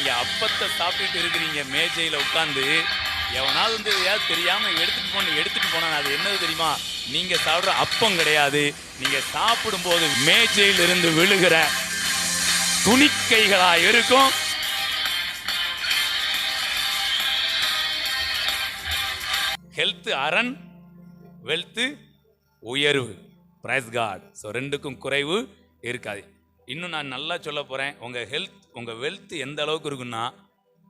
நீங்க அப்பத்தை சாப்பிட்டுட்டு இருக்கிறீங்க மேஜையில உட்காந்து எவனாவது வந்து ஏதாவது தெரியாம எடுத்துட்டு போன எடுத்துட்டு போனா அது என்னது தெரியுமா? நீங்க சாப்பிடுற அப்பம் கிடையாது. நீங்க சாப்பிடும் போது மேஜையில் இருந்து விழுகிற துணிக்கைகளா இருக்கும். ஹெல்த் அரண் வெல்த் உயர்வு. பிரைஸ் கார்டு ஸோ ரெண்டுக்கும் குறைவு இருக்காது. இன்னும் நான் நல்லா சொல்ல போகிறேன் உங்கள் ஹெல்த் உங்கள் வெல்த் எந்த அளவுக்கு இருக்குன்னா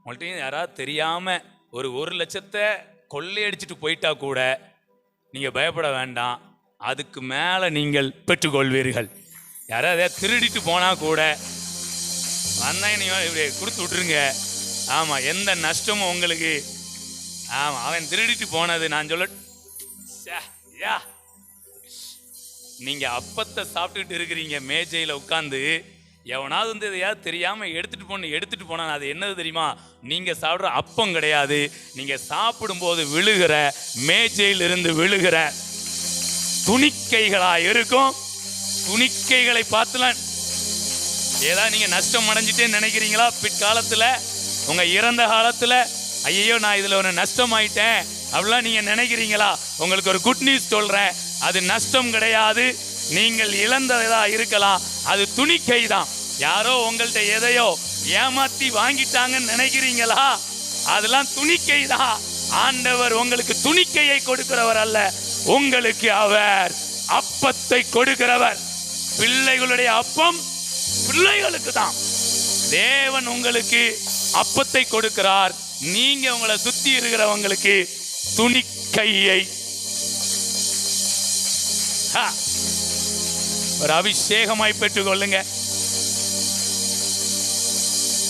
உங்கள்கிட்ட யாராவது தெரியாமல் ஒரு ஒரு லட்சத்தை கொள்ளையடிச்சிட்டு போயிட்டா கூட நீங்கள் பயப்பட வேண்டாம். அதுக்கு மேலே நீங்கள் பெற்றுக்கொள்வீர்கள். யாராவது திருடிட்டு போனால் கூட வந்தால் நீங்கள் இப்படி கொடுத்து விட்ருங்க ஆமாம் எந்த நஷ்டமும் உங்களுக்கு ஆமாம் அவன் திருடிட்டு போனது நான் சொல்ல யா. நீங்க அப்பத்தை சாப்பிட்டுட்டு இருக்கிறீங்க மேஜையில் உட்காந்து எவனாவது வந்து எதையாவது தெரியாம எடுத்துட்டு போன எடுத்துட்டு போனா அது என்னது தெரியுமா? நீங்க சாப்பிட்ற அப்பம் கிடையாது. நீங்க சாப்பிடும்போது விழுகிற மேஜையில் இருந்து விழுகிற துணிக்கைகளா இருக்கும். துணிக்கைகளை பார்த்துலாம் ஏதாவது நீங்க நஷ்டம் அடைஞ்சிட்டேன்னு நினைக்கிறீங்களா? பிற்காலத்துல உங்க இறந்த காலத்துல ஐயோ நான் இதுல ஒன்று நஷ்டம் ஆயிட்டேன் அப்படிலாம் நீங்க நினைக்கிறீங்களா? உங்களுக்கு ஒரு குட் நியூஸ் சொல்றேன். அது நஷ்டம் கிடையாது. நீங்கள் இழந்ததா இருக்கலாம். அது துணிக்கை தான் யாரோ உங்கள்கிட்ட எதையோ ஏமாத்தி வாங்கிட்டாங்கன்னு நினைக்கிறீங்களா? அதெல்லாம் துணிக்கை தான் ஆண்டவர் உங்களுக்கு துணிக்கையை கொடுக்கிறவர் அல்ல. உங்களுக்கு அவர் அப்பத்தை கொடுக்கிறவர். பிள்ளைகளுடைய அப்பம் பிள்ளைகளுக்கு தான் தேவன் உங்களுக்கு அப்பத்தை கொடுக்கிறார். நீங்க உங்களை சுத்தி இருக்கிறவங்களுக்கு துணிக்கையை ஒரு அபிஷேகமாய் பெற்றுக்கொள்ளுங்க.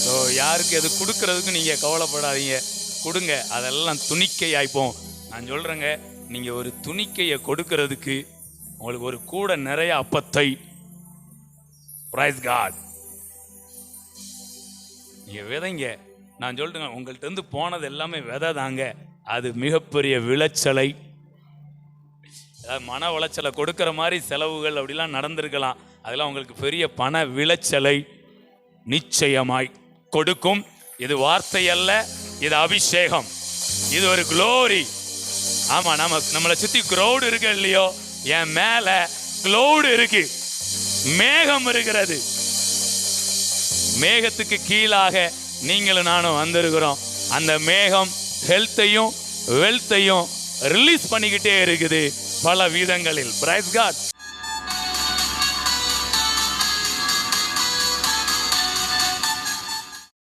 ஸோ யாருக்கு எது கொடுக்கறதுக்கு நீங்க கவலைப்படாதீங்க. கொடுங்க அதெல்லாம் துணிக்கை ஆய்ப்போம் நான் சொல்றேங்க நீங்க ஒரு துணிக்கையை கொடுக்கறதுக்கு உங்களுக்கு ஒரு கூட நிறைய அப்பத்தை. பிரைஸ் காட் நீங்க விதைங்க. நான் சொல்லிட்டுங்க உங்கள்கிட்ட இருந்து போனது எல்லாமே விதை தாங்க. அது மிகப்பெரிய விளைச்சலை மன உளைச்சலை கொடுக்குற மாதிரி செலவுகள் அப்படிலாம் நடந்திருக்கலாம். அதெல்லாம் உங்களுக்கு பெரிய பண விளைச்சலை நிச்சயமாய் கொடுக்கும். இது வார்த்தை அல்ல இது அபிஷேகம். இது ஒரு குளோரி ஆமா நம்ம நம்மளை சுத்தி க்ரௌடு இருக்கு இல்லையோ? என் மேல க்ளௌடு இருக்கு. மேகம் இருக்கிறது. மேகத்துக்கு கீழாக நீங்களும் நானும் வந்திருக்கிறோம். அந்த மேகம் ஹெல்த்தையும் வெல்த்தையும் ரிலீஸ் பண்ணிக்கிட்டே இருக்குது. பல விதங்களில். Price God